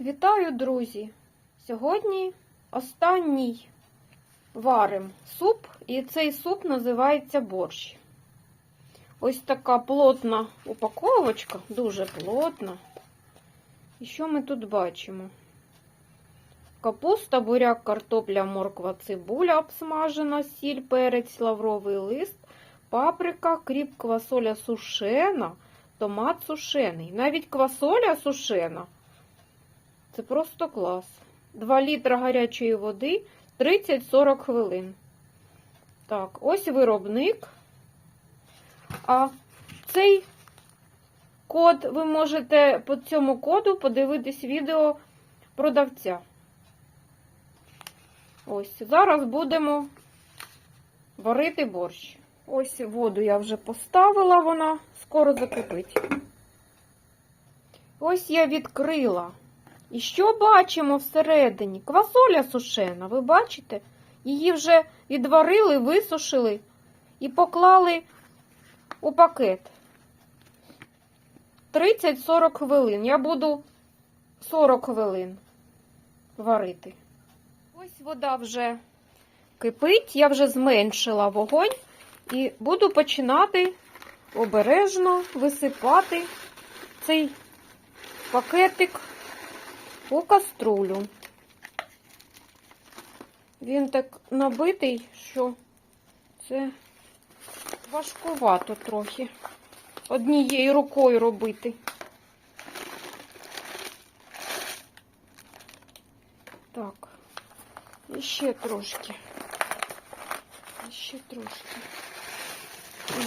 Вітаю, друзі! Сьогодні останній варим суп, і цей суп називається борщ. Ось така плотна упаковочка, дуже плотна. І що ми тут бачимо? Капуста, буряк, картопля, морква, цибуля обсмажена, сіль, перець, лавровий лист, паприка, кріп, квасоля сушена, томат сушений. Навіть квасоля сушена. Це просто клас. 2 літра гарячої води 30-40 хвилин. Так, ось виробник. А цей код ви можете по цьому коду подивитись відео продавця. Ось, зараз будемо варити борщ. Ось воду я вже поставила, вона скоро закипить. Ось я відкрила. І що бачимо всередині? Квасоля сушена, ви бачите? Її вже відварили, висушили і поклали у пакет. 30-40 хвилин. Я буду 40 хвилин варити. Ось вода вже кипить, я вже зменшила вогонь і буду починати обережно висипати цей пакетик у каструлю. Він так набитий, що це важкувато трохи однією рукою робити. Так, і ще трошки. І ще трошки.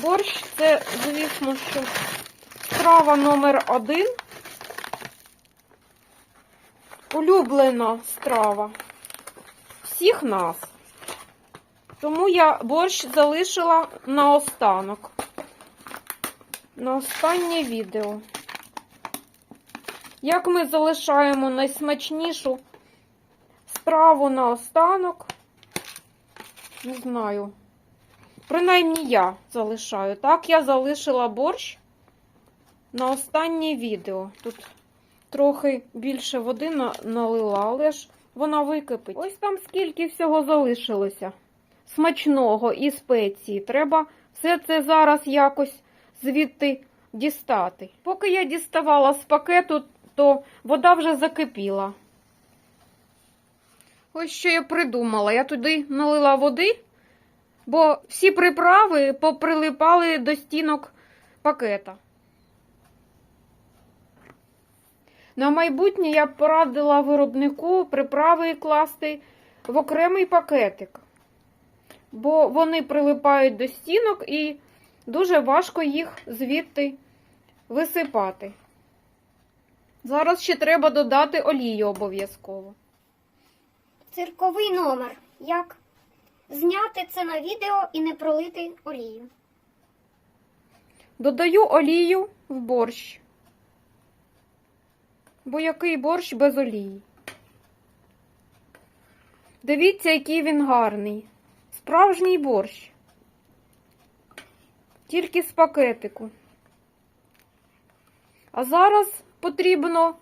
Борщ це, звісно, що страва номер один. Улюблена страва всіх нас. Тому я борщ залишила на останок. На останнє відео. Як ми залишаємо найсмачнішу страву на останок? Не знаю. Принаймні я залишаю. Так, я залишила борщ на останнє відео. Тут трохи більше води налила, але ж вона википить. Ось там скільки всього залишилося. Смачного і спеції. Треба все це зараз якось звідти дістати. Поки я діставала з пакету, то вода вже закипіла. Ось що я придумала. Я туди налила води, бо всі приправи поприлипали до стінок пакета. На майбутнє я б порадила виробнику приправи класти в окремий пакетик, бо вони прилипають до стінок і дуже важко їх звідти висипати. Зараз ще треба додати олію обов'язково. Цирковий номер. Як зняти це на відео і не пролити олію. Додаю олію в борщ. Бо який борщ без олії? Дивіться, який він гарний. Справжній борщ. Тільки з пакетику. А зараз потрібно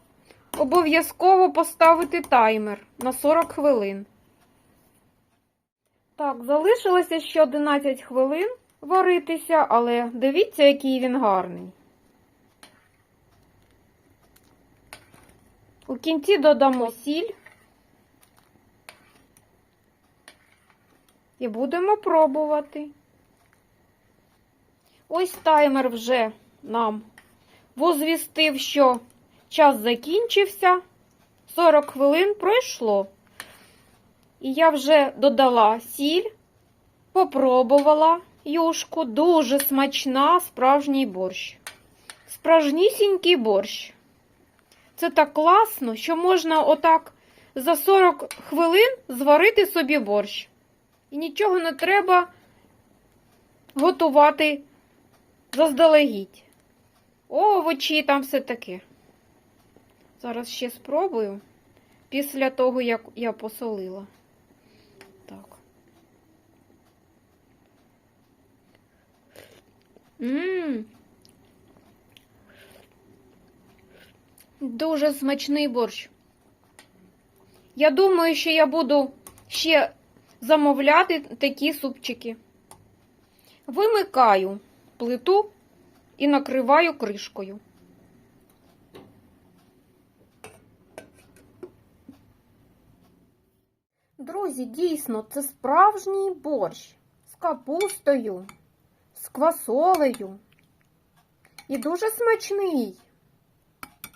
обов'язково поставити таймер на 40 хвилин. Так, залишилося ще 11 хвилин варитися, але дивіться, який він гарний. У кінці додамо сіль і будемо пробувати. Ось таймер вже нам возвістив, що час закінчився, 40 хвилин пройшло. І я вже додала сіль, попробувала юшку, дуже смачна, справжній борщ. Справжнісінький борщ. Це так класно, що можна отак за 40 хвилин зварити собі борщ. І нічого не треба готувати заздалегідь. Овочі там все таке. Зараз ще спробую після того, як я посолила. Так. Мм. Дуже смачний борщ. Я думаю, що я буду ще замовляти такі супчики. Вимикаю плиту і накриваю кришкою. Друзі, дійсно, це справжній борщ з капустою, з квасолею. І дуже смачний.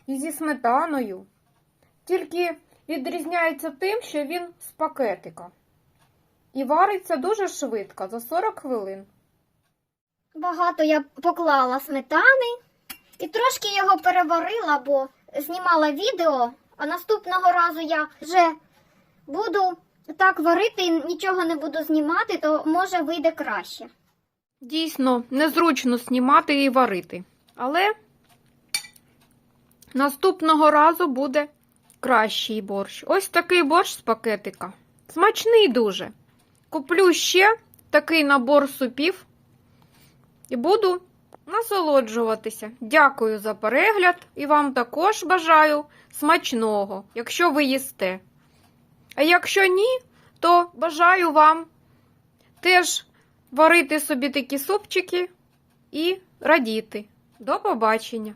І зі сметаною. Тільки відрізняється тим, що він з пакетика. І вариться дуже швидко, за 40 хвилин. Багато я поклала сметани і трошки його переварила, бо знімала відео, а наступного разу я вже буду так варити і нічого не буду знімати, то може вийде краще. Дійсно, незручно знімати і варити. Але наступного разу буде кращий борщ. Ось такий борщ з пакетика. Смачний дуже. Куплю ще такий набор супів і буду насолоджуватися. Дякую за перегляд і вам також бажаю смачного, якщо ви їсте. А якщо ні, то бажаю вам теж варити собі такі супчики і радіти. До побачення!